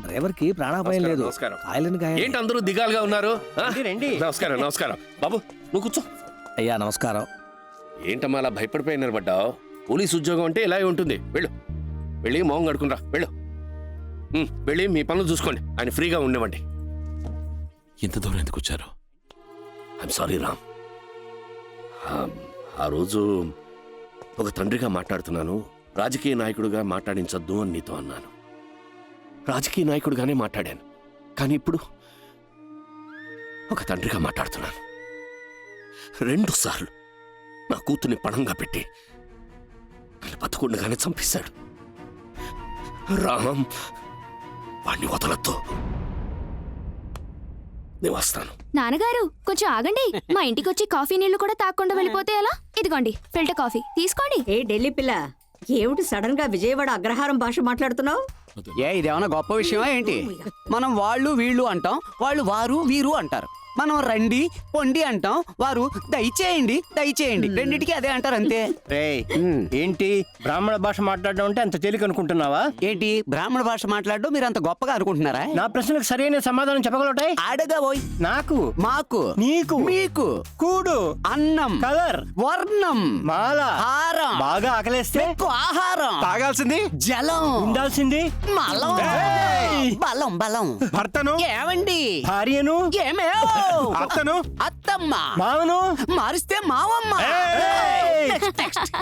డ్రైవర్కి ప్రాణాపాయం లేదు. నమస్కారం. కాయలని గాయం ఏంటి అందరూ దిగాలుగా ఉన్నారు? ఆ? రండి. నమస్కారం నమస్కారం. బాబు నువ్వు కూర్చో. అయ్యా నమస్కారం. ఏంటమ్మా అలా భయపడిపోయి నిలబడ్డావు పోలీస్ ఉద్యోగం అంటే ఇలాగే ఉంటుంది. వెళ్ళు. వెళ్ళి మోహం కడుకునిరా వెళ్ళు. ఉమ్, వెళ్ళి మీ పనులు చూసుకోండి. ఆయన ఫ్రీగా ఉండేవండి ఇంత దూరం ఎందుకు వచ్చారు? I'm sorry Ram. ఆ- ఆ రోజు ఒక తండ్రిగా మాట్లాడుతున్నాను. రాజకీయ నాయకుడిగా మాట్లాడించొద్దు అని నీతో అన్నాను. రాజకీయ నాయకుడిగానే మాట్లాడాను. కానీ ఇప్పుడు ఒక తండ్రిగా మాట్లాడుతున్నాను. రెండు సార్లు నా కూతుర్ని పణంగా పెట్టి నన్ను బతకుండగానే చంపేశాడు. రామ్ వాణ్ణి వదలొద్దు. నేను వస్తాను. నాన్నగారు కొంచెం ఆగండి. మా ఇంటికి వచ్చి కాఫీ నీళ్ళు కూడా తాకుండా వెళ్ళిపోతే ఎలా? ఇదిగోండి ఫిల్టర్ కాఫీ. తీసుకోండి. ఏ ఢిల్లీ పిల్ల ఏమిటి సడన్గా విజయవాడ అగ్రహారం భాష మాట్లాడుతున్నావు? ఏ ఇదేమన్నా గొప్ప విషయమా ఏంటి? మనం వాళ్ళు వీళ్ళు అంటాం వాళ్ళు వారు వీరు అంటారు. మనం రండి పొండి అంటాం. వారు దయచేయండి దయచేయండి. రెండిటికి అదే అంటారు అంతే. ఏంటి? బ్రాహ్మణ భాష మాట్లాడడం అంటే అంత తేలిక అనుకుంటున్నావా? ఏంటి? బ్రాహ్మణ భాష మాట్లాడడం మీరు అంత గొప్పగా అనుకుంటున్నారా? నా ప్రశ్నకు సరైన సమాధానం చెప్పగలటాయి అడగా పోయి నాకు? మాకు. నీకు? మీకు. కూడు? అన్నం. కలర్? వర్ణం. మాల? హారం. బాగా ఆకలేస్తే? ఆహారం. తాగాల్సింది? జలం. ఉండాల్సింది? మలం! బలం బలం. భర్తను? ఏమండి? భార్యను? ఏమే? అత్తను? అత్తమ్మ. మామను? మారిస్తే మావమ్మ. ఏయ్!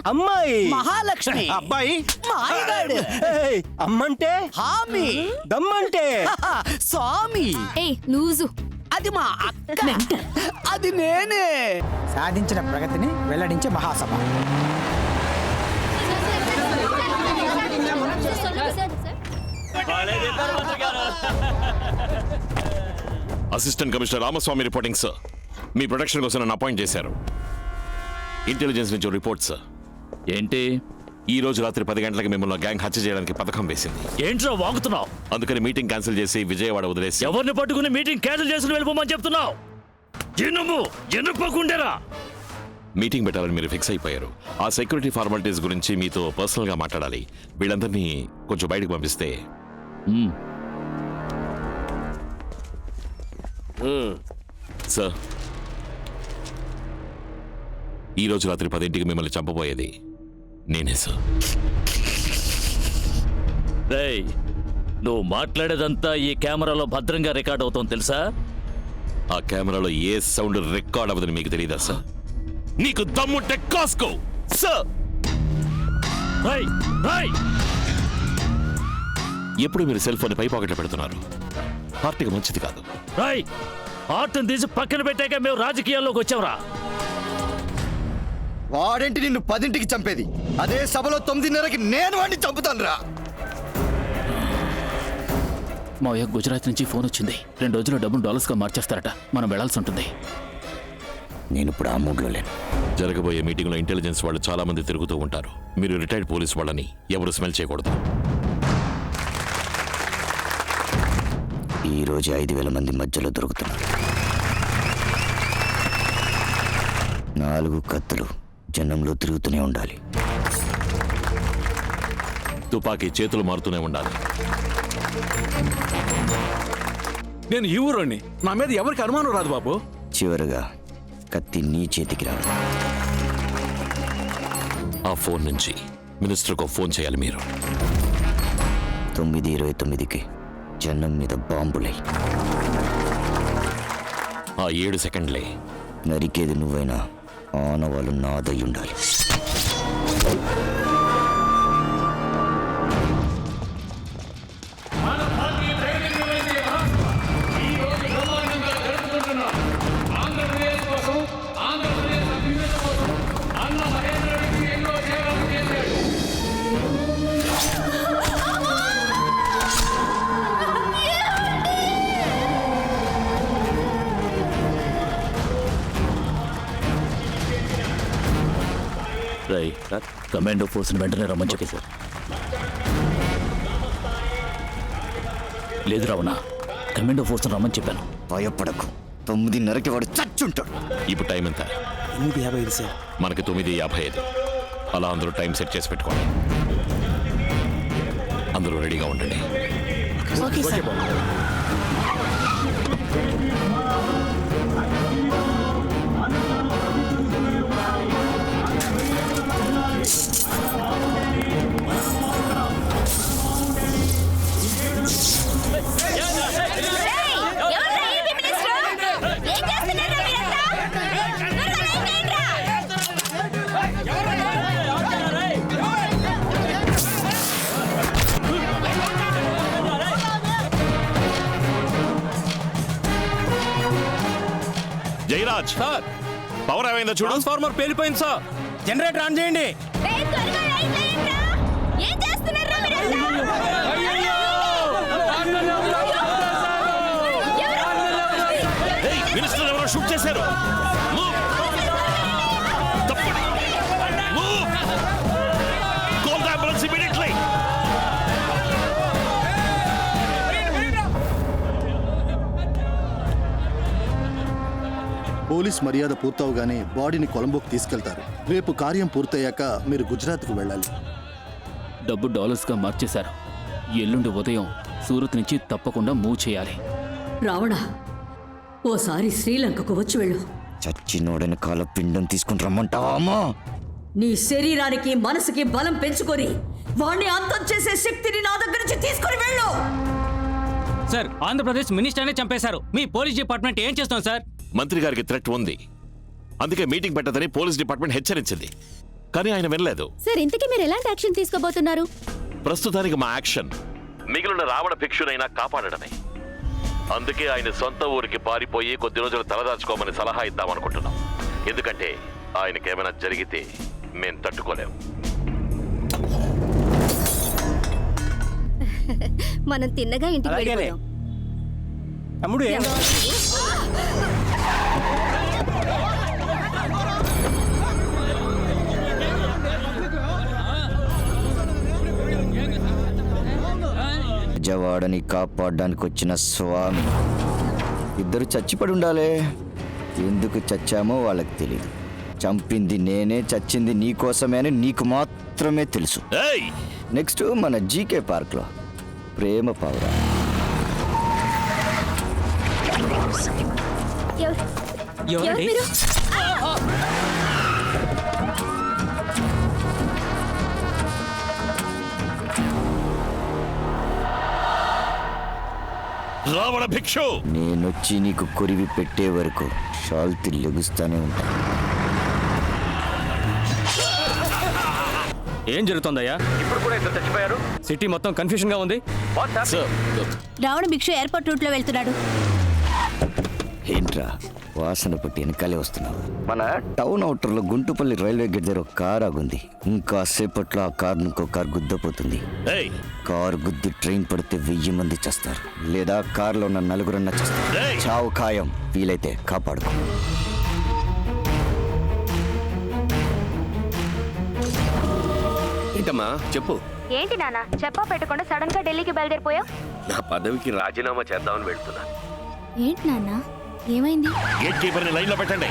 అమ్మాయి. మహాలక్ష్మి. అబ్బాయి? మాయగాడు. ఏయ్! అమ్మంటే? హామీ. దమ్మంటే? స్వామి. లూజు అది మా అక్క. అది నేనే. సాధించిన ప్రగతిని వెల్లడించే మహాసభ. Assistant commissioner Ramaswamy reporting sir. మీ ప్రొటెక్షన్ కోసం నన్ను అపాయింట్ చేశారు. ఇంటెలిజెన్స్ నుంచి రిపోర్ట్ సార్. ఏంటి? ఈ రోజు రాత్రి పది గంటలకు మిమ్మల్ని గ్యాంగ్ హత్య చేయడానికి పథకం వేసింది. ఏంట్రా వాగుతున్నావు? అందుకని మీటింగ్ క్యాన్సిల్ చేసి విజయవాడ వదిలేసి ఎవరిని పట్టుకుని మీటింగ్ క్యాన్సిల్ చేసి వెళ్ళిపోమని చెప్తున్నావు? ఎనుము ఎనుకోకుండేరా మీటింగ్ పెట్టాలని మీరు ఫిక్స్ అయిపోయారు. ఆ సెక్యూరిటీ ఫార్మాలిటీస్ గురించి మీతో పర్సనల్గా మాట్లాడాలి. వీళ్ళందరినీ కొంచెం బయటకు పంపిస్తే సార్ ఈ రోజు రాత్రి పదింటికి మిమ్మల్ని చంపబోయేది నేనే సార్ రేయ్ నువ్వు మాట్లాడేదంతా ఈ కెమెరాలో భద్రంగా రికార్డ్ అవుతోంది తెలుసా? ఆ కెమెరాలో ఏ సౌండ్ రికార్డ్ అవ్వదని మీకు తెలియదా సార్ నీకు దమ్ముంటే కాసుకో సార్ ఎప్పుడు మీరు సెల్ ఫోన్ పై పాకెట్లో పెడుతున్నారు? పార్టీకి మంచిది కాదు. రేయ్ ఆర్ట్ని తీసి పక్కన పెట్టాక మేము రాజకీయాల్లోకి వచ్చావురా వాడేంటి నిన్ను పదింటికి చంపేది. అదే సభలో తొమ్మిదిన్నరకి నేను వాడిని చంపుతాను రా మావయ్య గుజరాత్ నుంచి ఫోన్ వచ్చింది. రెండు రోజుల్లో డబ్బులు డాలర్స్గా మార్చేస్తారట. మనం వెళ్ళాల్సి ఉంటుంది. నేను ఇప్పుడు ఆ మూడ్లో లేను. జరగబోయే మీటింగ్లో ఇంటెలిజెన్స్ వాళ్ళు చాలా మంది తిరుగుతూ ఉంటారు. మీరు రిటైర్డ్ పోలీస్ వాళ్ళని ఎవరు స్మెల్ చేయకూడదు. ఈ రోజు ఐదు వేల మంది మధ్యలో దొరుకుతున్నారు. నాలుగు కత్తులు జనంలో తిరుగుతూనే ఉండాలి. తుపాకీ చేతులు మారుతూనే ఉండాలి. నేను ఈ ఊరోని నా మీద ఎవరికి అనుమానం రాదు బాబు. చివరగా కత్తి నీ చేతికి రావాలి ఆ ఫోన్ నుంచి మినిస్టర్కు ఫోన్ చేయాలి మీరు. తొమ్మిది ఇరవై తొమ్మిదికి. జనం మీద బాంబులై. ఆ ఏడు సెకండ్లే. నరికేది నువ్వైనా ఆనవాళ్ళు నాదై ఉండాలి రై కమాండో ఫోర్స్ని వెంటనే రమ్మని చెప్పి. సార్ లేదు రావణ కమాండో ఫోర్స్ని రమ్మని చెప్పాను. భయపడకు. తొమ్మిదిన్నరకి వాడు చచ్చుంటాడు. ఇప్పుడు టైం ఎంత? ఎనిమిది యాభై ఐదు సార్. మనకి తొమ్మిది యాభై ఐదు. అలా అందరూ టైం సెట్ చేసి పెట్టుకోండి. అందరూ రెడీగా ఉండండి. Okay sir. Jayaraj. Sir. Power ఏమైందో చూడు. ట్రాన్స్ఫార్మర్ పేలిపోయింది సార్. జనరేటర్ ఆన్ చేయండి. పోలీస్ మర్యాద పూర్తవగానే బాడీని కొలంబోకి తీసుకెళ్తారు. రేపు కార్యం పూర్తయ్యాక మీరు గుజరాత్కు వెళ్ళాలి. డబ్బు డాలర్స్గా మార్చేశారు. ఎల్లుండి ఉదయం సూరత్ నుంచి తప్పకుండా మూవ్ చేయాలి. రావణ ఓసారి శ్రీలంకకు వచ్చి వెళ్ళు. చచ్చినోడని కాల పిండం తీసుకుని రమ్మంటావా నీ శరీరానికి మనసుకి బలం పెంచుకొని వాణ్ణి అంతం చేసే శక్తిని నా దగ్గర నుంచి తీసుకొని వెళ్ళు. సార్ ఆంధ్రప్రదేశ్ మినిస్టర్నే చంపేశారు. మీ పోలీస్ డిపార్ట్మెంట్ ఏం చేస్తాం సార్? మంత్రి గారికి థ్రెట్ ఉంది. అందుకే మీటింగ్ పెట్టదని పోలీస్ డిపార్ట్మెంట్ హెచ్చరించింది. కానీ ఆయన వినలేదు. సార్ ఇంతకీ మీరు ఎలాంటి యాక్షన్ తీసుకోబోతున్నారు? ప్రస్తుతానికి మా యాక్షన్ మిగిలిన రావణ భిక్షునైనా కాపాడడమే. అందుకే ఆయన సొంత ఊరికి పారిపోయి కొద్ది రోజులు తలదాచుకోమని సలహా ఇద్దామనుకుంటున్నాం. ఎందుకంటే ఆయనకేమైనా జరిగితే మేం తట్టుకోలేం. మనం తిన్నగా ఇంటికి అలాగేనే. వెళ్ళిపోయాం. తమ్ముడు ఏం? జవాడని కాపాడడానికి వచ్చిన స్వామి. ఇద్దరు చచ్చిపడి ఉండాలే. ఎందుకు చచ్చామో వాళ్ళకి తెలియదు చంపింది నేనే చచ్చింది నీ కోసమే అని నీకు మాత్రమే తెలుసు. ఏయ్! నెక్స్ట్ మన జీకే పార్క్లో ప్రేమ పావురా. ఎవరు? రావణ భిక్షు! నేనొచ్చి నీకు కొరివి పెట్టే వరకు షాల్తీ లెగుస్తానే ఉంటా. ఏం జరుగుతుందయ్యా? ఇప్పుడు కూడా ఇద్దరు చచ్చిపోయారు? సిటీ మొత్తం కన్ఫ్యూజన్గా ఉంది రావణ భిక్షు ఎయిర్పోర్ట్ రూట్లో వెళ్తున్నాడు. ఏంట్రా? వాసన పట్టి వెనకాలే వస్తున్నావు? మన టౌన్ అవుటర్లో గుంటుపల్లి రైల్వే గేట్ దగ్గర ఒక కార్ ఆగుంది. ఇంకా సేపట్లో ఆ కార్ ఇంకో కార్ గుద్దపోతుంది. ఏయ్! కార్ గుద్ది ట్రైన్ పడితే వెయ్యి మంది చేస్తారు. లేదా కార్లో ఉన్న నలుగురన్నా చేస్తారు! చావు ఖాయం. వీలైతే కాపాడుకో. ఏంటమ్మా? చెప్పు. ఏంటి నాన్న? చెప్పా పెట్టకుండా సడన్గా ఢిల్లీకి బయలుదేరిపోయావు? నా పదవికి రాజీనామా చేద్దామని వెళ్తున్నా. ఏంటి నాన్న? ఏమైంది గేట్ కీపర్ని లైన్లో పెట్టండి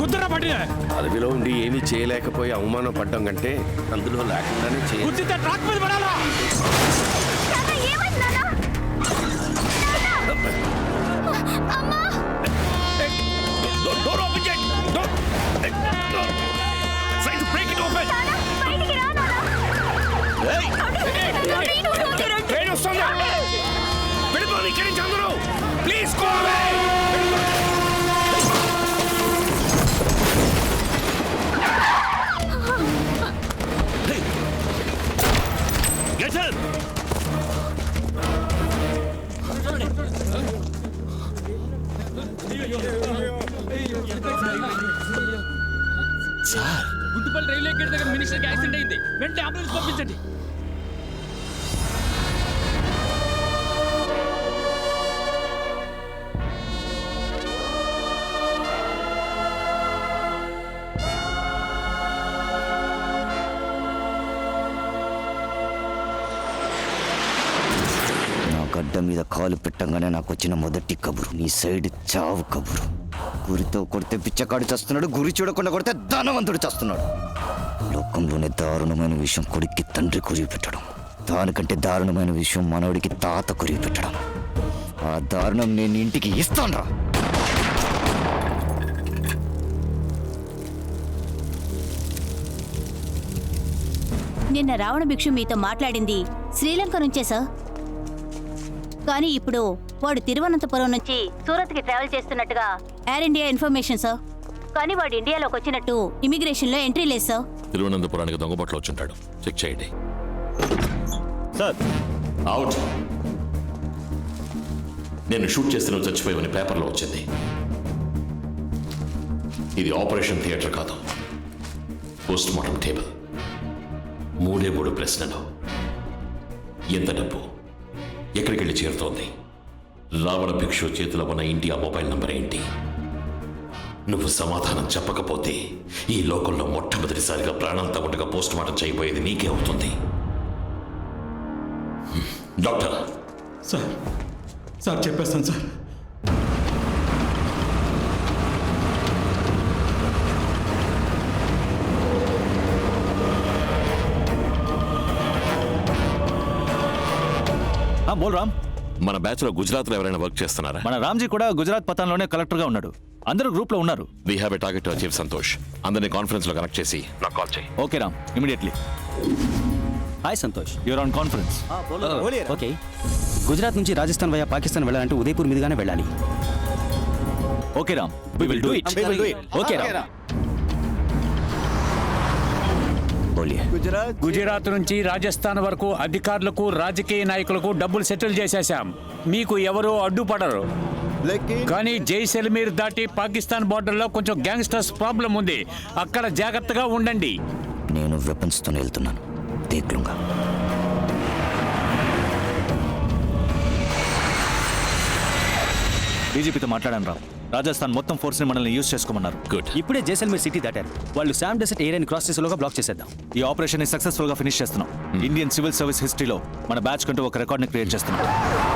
గుద్దురా పట్టిన పదవిలో ఉండి ఏమీ చేయలేకపోయి అవమానం పడ్డం కంటే అందులో లేకుండానే చేయ గుద్దితే ట్రాక్ మీద పడాలా Don't, don't open it! Don't! Try to break it open! Hey! Train వస్తుందా వెళ్ళిపోండి ఇక్కడి నుంచి అందరూ please Get in! Sir Guntupalli railway gate దగ్గర మినిస్టర్కి యాక్సిడెంట్ అయింది. వెంటనే అంబులెన్స్ పంపించండి. వచ్చిన మొదటి కబురు నీ సైడ్ చావు కబురు. గురితో కొడితే పిచ్చకాడు చేస్తున్నాడు గురి చూడకుండా కొడితే ధనవంతుడు చేస్తున్నాడు. లోకంలోనే దారుణమైన విషయం కొడుక్కి తండ్రి కురివి పెట్టడం. దానికంటే దారుణమైన విషయం మనవడికి తాత కురివి పెట్టడం. ఆ దారుణం నేను ఇంటికి ఇస్తాను నిన్న రావణ భిక్షు మీతో మాట్లాడింది శ్రీలంక నుంచే సార్. కానీ ఇప్పుడు వాడు తిరువనంతపురం నుంచి సూరత్కి ట్రావెల్ చేస్తున్నట్టుగా ఎయిర్ ఇండియా ఇన్ఫర్మేషన్ సార్ కానీ వాడు ఇండియాలోకి వచ్చినట్టు ఇమిగ్రేషన్లో ఎంట్రీ లేదు సార్ తిరువనంతపురానికి దొంగబట్లు వచ్చుంటాడు. చెక్ చేయండి. సార్ అవుట్ నేను షూట్ చేస్తే నువ్వు చచ్చిపోయావని పేపర్లో వచ్చింది. ఇది ఆపరేషన్ థియేటర్ కాదు. పోస్ట్ మార్టం టేబుల్ మూడే మూడు ప్రశ్నలు. ఎంత డబ్బు? ఎక్కడికి వెళ్ళి చేరుతోంది? రావణ భిక్షు చేతిలో ఉన్న ఇండియా మొబైల్ నంబర్ ఏంటి? నువ్వు సమాధానం చెప్పకపోతే ఈ లోకంలో మొట్టమొదటిసారిగా ప్రాణాలతో ఉండగా పోస్ట్ మార్టం చేయబోయేది నీకే అవుతుంది. డాక్టర్. సార్ సార్ చెప్పేస్తాను సార్. బోల్ రామ్. మన బ్యాచ్లో గుజరాత్లో ఎవరైనా వర్క్ చేస్తున్నారా? మన రామ్జీ కూడా గుజరాత్ పతాన్లోనే కలెక్టర్గా ఉన్నాడు. అందరూ గ్రూప్లో ఉన్నారు we have a target achieve Santosh. అందరినీ కాన్ఫరెన్స్లో కనెక్ట్ చేసి నాకు కాల్ చేయి. Okay Ram immediately hi Santosh. You're on conference okay Gujarat నుంచి రాజస్థాన్ వయా పాకిస్తాన్ వెళ్ళాలంటే ఉదయపూర్ మీదుగానే వెళ్ళాలి. Okay Ram. We will do it okay Ram. Gujarat నుంచి రాజస్థాన్ వరకు అధికారులకు రాజకీయ నాయకులకు డబ్బులు సెటిల్ చేసేశాం. మీకు ఎవరు అడ్డుపడరు. కానీ జైసల్మీర్ దాటి పాకిస్తాన్ బార్డర్లో కొంచెం గ్యాంగ్స్టర్స్ ప్రాబ్లం ఉంది. అక్కడ జాగ్రత్తగా ఉండండి. నేను వెపన్స్తో వెళ్తున్నాను. దేక్లుంగా డీజీపీతో మాట్లాడాను రామ్ రాజస్థాన్ మొత్తం ఫోర్స్ని మనల్ని యూజ్ చేసుకోమన్నారు. గుడ్ ఇప్పుడే జైసల్మేర్ సిటీ దాటారు. వాళ్ళు శామ్ డెసర్ట్ ఏరియాని క్రాస్ చేసేలోగా బ్లాక్ చేసేద్దాం. ఈ ఆపరేషన్ని సక్సెస్ఫుల్గా ఫినిష్ చేస్తున్నాం. ఇండియన్ సివిల్ సర్వీస్ హిస్టరీలో మన బ్యాచ్ కంటూ ఒక రికార్డ్ని క్రియేట్ చేస్తున్నాం.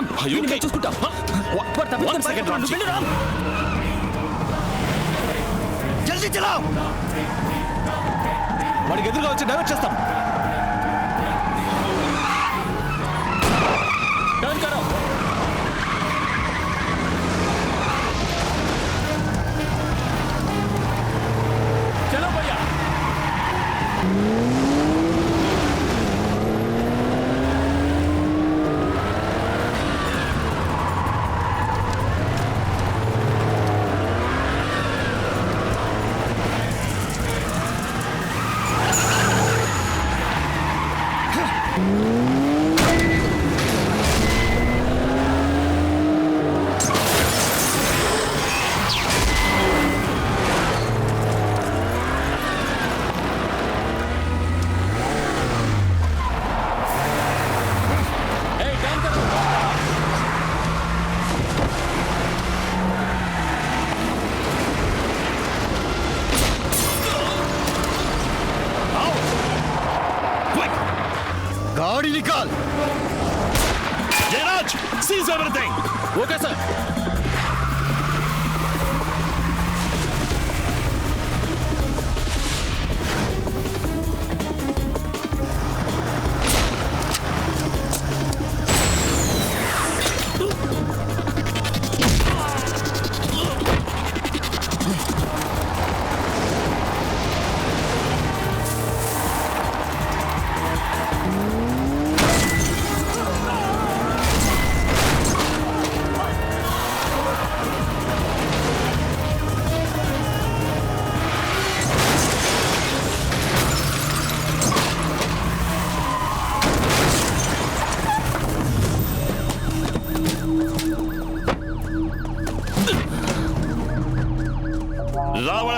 రామ్? చూసుకుంటాం. Ramji. జల్దీ చలావ్ వాడికి ఎదురుగా వచ్చి డైవర్ట్ చేస్తాం.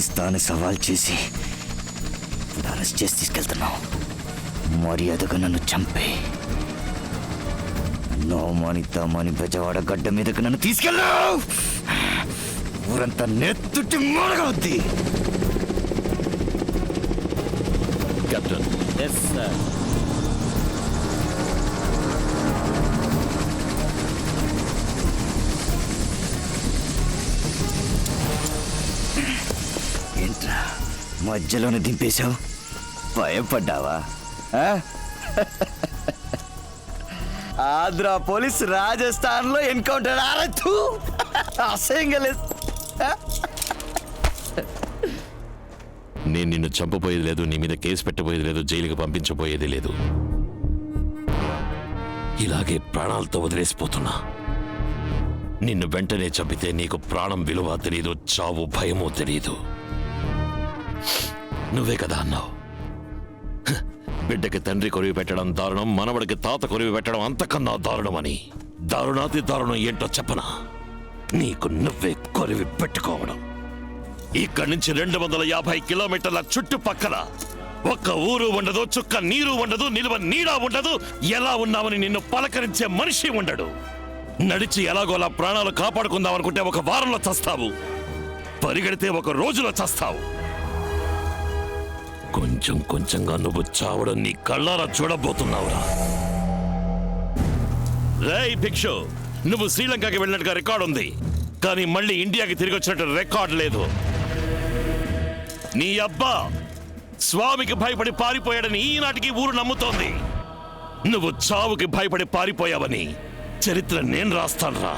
తీస్తాను సవాల్ చేసి అరెస్ట్ చేసి తీసుకెళ్తున్నావు మర్యాదగా నన్ను చంపే. నన్ను అవమానిద్దామని బెజవాడ గడ్డ మీదకి నన్ను తీసుకెళ్ళావు. ఊరంతా నెత్తుటి మూడగవుద్ది కెప్టెన్ ఎస్ సార్ మధ్యలోనే దింపేశావు? భయపడ్డావా? ఆంధ్ర పోలీస్ రాజస్థాన్లో ఎన్కౌంటర్ ఆరచ్చు అసహ్యంగా లేదు. నేను నిన్ను చంపబోయేది లేదు నీ మీద కేసు పెట్టబోయేది లేదు జైలుకి పంపించబోయేది లేదు. ఇలాగే ప్రాణాలతో వదిలేసిపోతున్నా. నిన్ను వెంటనే చంపితే నీకు ప్రాణం విలువ తెలియదు చావు భయమో తెలియదు నువ్వే కదా అన్నావు. బిడ్డకి తండ్రి కొరివి పెట్టడం దారుణం మనవడికి తాత కొరివి పెట్టడం అంతకన్నా దారుణమని. దారుణాతి దారుణం ఏంటో చెప్పనా? నీకు నువ్వే కొరివి పెట్టుకోవడం. ఇక్కడి నుంచి రెండు వందల యాభై కిలోమీటర్ల చుట్టుపక్కల ఒక్క ఊరు ఉండదు చుక్క నీరు ఉండదు నిలువ నీడా ఉండదు ఎలా ఉన్నామని నిన్ను పలకరించే మనిషి ఉండడు. నడిచి ఎలాగోలా ప్రాణాలు కాపాడుకుందాం అనుకుంటే ఒక వారంలో చస్తావు. పరిగెడితే ఒక రోజులో చస్తావు. కొంచెం కొంచెంగా నువ్వు చావడం నీ కళ్ళారా చూడబోతున్నావురా. రేయ్ భిక్షు నువ్వు శ్రీలంకకి వెళ్ళినట్టుగా రికార్డు ఉంది. కానీ మళ్ళీ ఇండియాకి తిరిగి వచ్చినట్టు రికార్డు లేదు. నీ అబ్బా స్వామికి భయపడి పారిపోయాడని ఈనాటికి ఊరు నమ్ముతోంది. నువ్వు చావుకి భయపడి పారిపోయావని చరిత్ర నేను రాస్తానురా.